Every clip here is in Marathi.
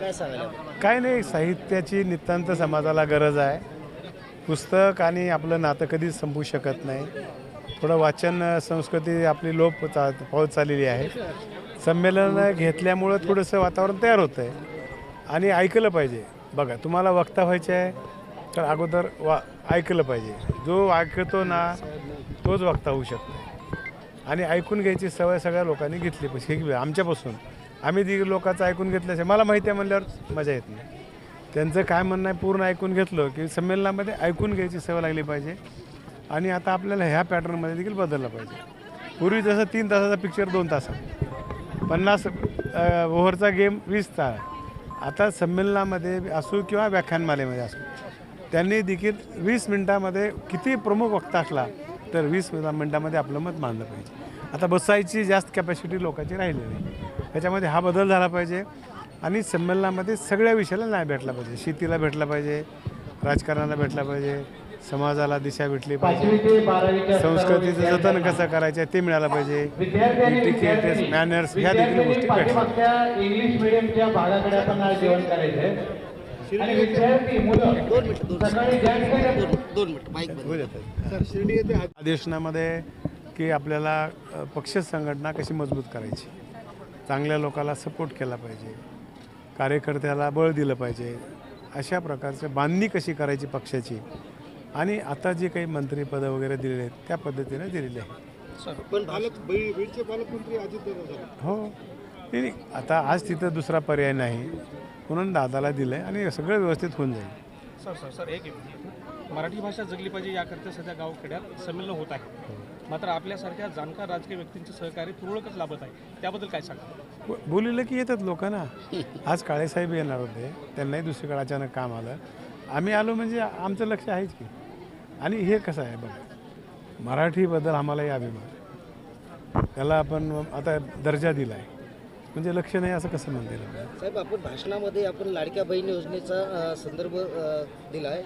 काय सांगायला काय नाही साहित्याची नितांत समाजाला गरज आहे. पुस्तक आणि आपलं नातं कधीच संपू शकत नाही. थोडं वाचन संस्कृती आपली लोप चा पावत चाललेली आहे. संमेलन घेतल्यामुळं थोडंसं वातावरण तयार होतं आहे आणि ऐकलं पाहिजे. बघा तुम्हाला वक्ता व्हायचे आहे तर अगोदर वा ऐकलं पाहिजे. जो ऐकतो ना तोच वक्ता होऊ शकतो. आणि ऐकून घ्यायची सवय सगळ्या लोकांनी घेतली पाहिजे. हे आमच्यापासून. आम्ही ती लोकांचं ऐकून घेतल्याशिवाय मला माहिती आहे म्हणल्यावर मजा येत नाही. त्यांचं काय म्हणणं आहे पूर्ण ऐकून घेतलं की संमेलनामध्ये ऐकून घ्यायची सवय लागली पाहिजे. आणि आता आपल्याला ह्या पॅटर्नमध्ये देखील बदललं पाहिजे. पूर्वी जसं तीन तासाचा पिक्चर दोन तासात पन्नास ओव्हरचा गेम वीस तास. आता संमेलनामध्ये असू किंवा व्याख्यानमालेमध्ये असू त्यांनी देखील वीस मिनटामध्ये किती प्रमुख वक्ता असला तर वीस मिनटामध्ये आपलं मत मानलं पाहिजे. आता बसायची जास्त कॅपॅसिटी लोकांची राहिली नाही. त्याच्यामध्ये हा बदल झाला पाहिजे आणि संमेलनामध्ये सगळ्या विषयाला न्याय भेटला पाहिजे. शेतीला भेटला पाहिजे राजकारणाला भेटला पाहिजे समाजाला दिशा भेटली पाहिजे संस्कृतीचं जतन कसं करायचं आहे ते मिळालं पाहिजे. टिकेट मॅनर्स ह्या देखील गोष्टी आता. अधिवेशनामध्ये की आपल्याला पक्ष संघटना कशी मजबूत करायची? चांगल्या लोकाला सपोर्ट केला पाहिजे. कार्यकर्त्याला बळ दिलं पाहिजे. अशा प्रकारचं बांधणी कशी करायची पक्षाची? आणि आता जे काही मंत्रीपदं वगैरे दिलेले आहेत त्या पद्धतीने दिलेले आहे पण हो. नाही नाही. आता आज तिथं दुसरा पर्याय नाही. म्हणून दादाला दिलं आहे आणि सगळं व्यवस्थित होऊन जाईल. सर सर सर एक मिनिट. मराठी भाषा जगली पाहिजे याकरता सध्या गावखेड्यात संमेलन होत आहे. मात्र आपल्यासारख्या जाणकार राजकीय व्यक्तींचे सहकार्य तुरळकच लाभत आहे. त्याबद्दल काय सांगा बोलिलं की येतात लोक ना. आज काळेसाहेब येणार होते. त्यांनाही दुसरीकडे अचानक काम आलं. आम्ही आलो म्हणजे आमचं लक्ष आहेच की. आणि हे कसं आहे बघा. मराठीबद्दल आम्हालाही अभिमान. त्याला आपण आता दर्जा दिला आहे म्हणजे लक्ष नाही असं कसं म्हणता? साहेब आपण भाषणामध्ये आपण लाडक्या बहीण योजनेचा संदर्भ दिला आहे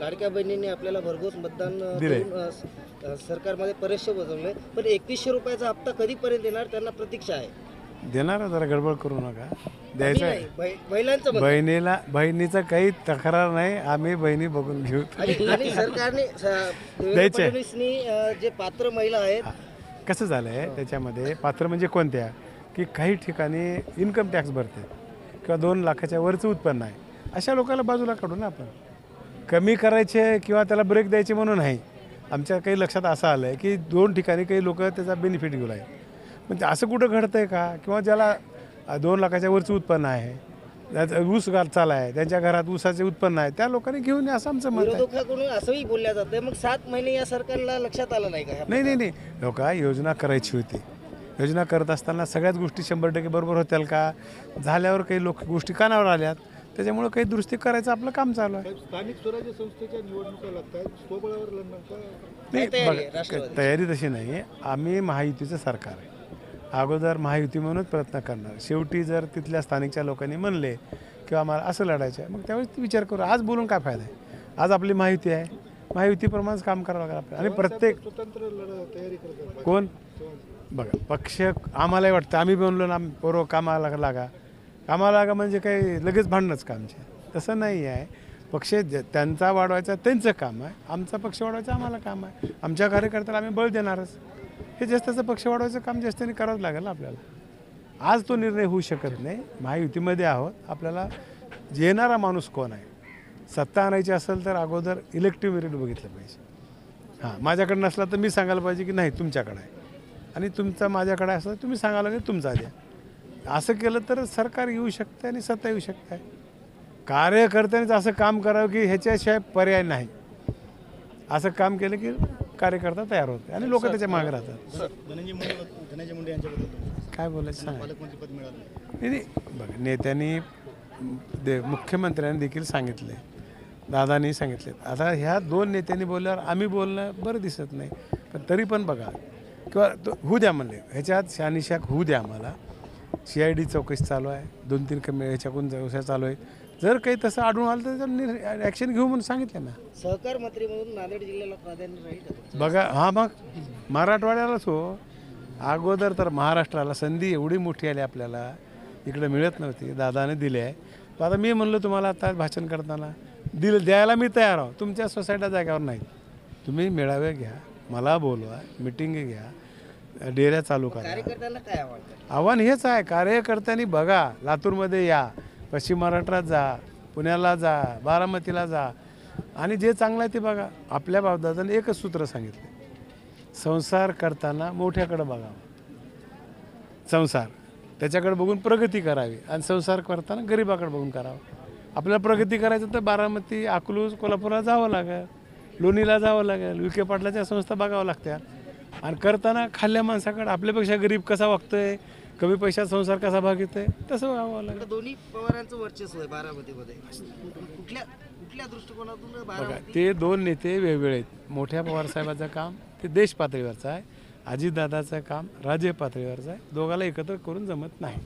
लाडक्या बहिणींनी आपल्याला भरघोस मतदान अ, दिलंय. करून, अ, स- अ, सरकारमध्ये परीक्षा बजावले पण एकवीसशे रुपयाचा हप्ता कधीपर्यंत येणार त्यांना प्रतीक्षा आहे? देणार जरा गडबड करू नका. द्यायचं नाही, आहे बहि- महिलांचं मत. बहिणीला बहिणीचा काही तक्रार नाही. आम्ही बहिणी बघून घेऊ. आणि आणि सरकारने स- देवेंद्र द्यायचं आहे. फडणवीसनी अ, जे पात्र महिला आहेत कसं झालं आहे त्याच्यामध्ये? पात्र म्हणजे कोणत्या? की काही ठिकाणी इन्कम टॅक्स भरते किंवा दोन लाखाच्या वरचं उत्पन्न आहे. अशा लोकांना बाजूला काढू ना आपण. कमी करायचे किंवा त्याला ब्रेक द्यायचे म्हणून नाही. आमच्या काही लक्षात असं आलं आहे की दोन ठिकाणी काही लोक त्याचा बेनिफिट घेऊ आहे म्हणजे असं कुठं घडतं आहे का? किंवा ज्याला दोन लाखाच्या वरचं उत्पन्न आहे त्याचं ऊस घाल चाला आहे त्यांच्या घरात ऊसाचे उत्पन्न आहे त्या लोकांनी घेऊन या असं आमचं मत असंही बोलल्या जातं मग सात महिने या सरकारला लक्षात आलं नाही का? नाही नाही नाही. लोक योजना करायची होती. योजना करत असताना सगळ्याच गोष्टी शंभर टक्के बरोबर होत्याल का? झाल्यावर काही लोक गोष्टी कानावर आल्यात. त्याच्यामुळं काही दुरुस्ती करायचं आपलं काम चालू आहे. स्थानिक स्वराज्य संस्थेच्या निवडणुका लागतात. नाही तयारी तशी नाही. आहे आम्ही महायुतीचं सरकार आहे. अगोदर महायुती म्हणूनच प्रयत्न करणार. शेवटी जर तिथल्या स्थानिकच्या लोकांनी म्हणले किंवा आम्हाला असं लढायचं आहे मग त्यावेळेस विचार करू. आज बोलून काय फायदा आहे? आज आपली माहिती आहे. महायुतीप्रमाणेच काम करावं लागेल आपल्याला. आणि प्रत्येक स्वतंत्र लढा तयारी करतात. कोण? बघा पक्ष आम्हालाही वाटतं. आम्ही बनलो ना पोरं कामाला लागा. कामाला लागा म्हणजे काही लगेच भांडणंच कामचे तसं नाही आहे. पक्ष त्यांचा वाढवायचा त्यांचं काम आहे. आमचा पक्ष वाढवायचं आम्हाला काम आहे. आमच्या कार्यकर्त्याला आम्ही बळ देणारच. हे जास्तीचं पक्ष वाढवायचं काम जास्तीने करावंच लागेल ना आपल्याला. आज तो निर्णय होऊ शकत नाही. महायुतीमध्ये आहोत. आपल्याला येणारा माणूस कोण आहे? सत्ता आणायची असेल तर अगोदर इलेक्टिव्ह मेरिट बघितलं पाहिजे. हां माझ्याकडे नसला तर मी सांगायला पाहिजे की नाही तुमच्याकडे आहे. आणि तुमचा माझ्याकडे तर तुम्ही सांगायला की तुमचा द्या. असं केलं तर सरकार येऊ शकतं आणि सत्ता येऊ शकते. कार्यकर्त्यांनीच असं काम करावं की ह्याच्याशिवाय पर्याय नाही. असं काम केलं की कार्यकर्ता तयार होते आणि लोक त्याच्यामागे राहतात. काय बोलायचं सांगा. नाही. बघा नेत्यांनी दे मुख्यमंत्र्यांनी देखील सांगितले. दादानी सांगितले. आता ह्या दोन नेत्यांनी बोलल्यावर आम्ही बोलणं बरं दिसत नाही. पण तरी पण बघा किंवा तो होऊ द्या म्हणले. ह्याच्यात शहानिशाक होऊ द्या आम्हाला. सी आय डी चौकशी चालू आहे. दोन तीन कमी ह्याच्याकडून व्यवसाय चालू आहे. जर काही तसं आढळून आलं तर त्याच्यावर ॲक्शन घेऊ म्हणून सांगितलं ना. सहकार मंत्री म्हणून नांदेड जिल्ह्याला प्राधान्य राहील? बघा हा मग मराठवाड्यालाच हो. अगोदर तर महाराष्ट्राला संधी एवढी मोठी आली आपल्याला. इकडे मिळत नव्हती. दादाने दिली आहे. तर आता मी म्हणलो तुम्हाला आता भाषण करताना दिल द्यायला मी तयार आहो. तुमच्या सोसायट्या जाग्यावर नाहीत तुम्ही मेळावे घ्या. मला बोलवा मिटिंग घ्या. डेऱ्या चालू करा. आव्हान हेच आहे कार्यकर्त्यांनी बघा लातूरमध्ये या पश्चिम महाराष्ट्रात जा पुण्याला जा बारामतीला जा आणि जे चांगलं आहे ते बघा. आपल्या बाबदादाने एकच सूत्र सांगितले. संसार करताना मोठ्याकडे बघावं. संसार. त्याच्याकडे बघून प्रगती करावी आणि संसार करताना गरिबाकडे बघून करावं. आपल्याला प्रगती करायचं तर बारामती अकलूज कोल्हापूरला जावं लागेल. लोणीला जावं लागेल विखे पाटलाच्या संस्था बघावं लागत्या. आणि करताना खाल्ल्या माणसाकडे आपल्यापेक्षा गरीब कसा वागतोय कमी पैशात संसार कसा भागतोय तसं व्हावं लागेल. दोन्ही पवारांचं वर्चस्व आहे बारामतीमध्ये. कुठल्या कुठल्या दृष्टिकोनातून बघा ते दोन नेते वेगवेगळे आहेत. मोठ्या पवारसाहेबाचं काम ते देश पातळीवरचं आहे. अजितदादाचं काम राज्य पातळीवरचं आहे. दोघाला एकत्र करून जमत नाही.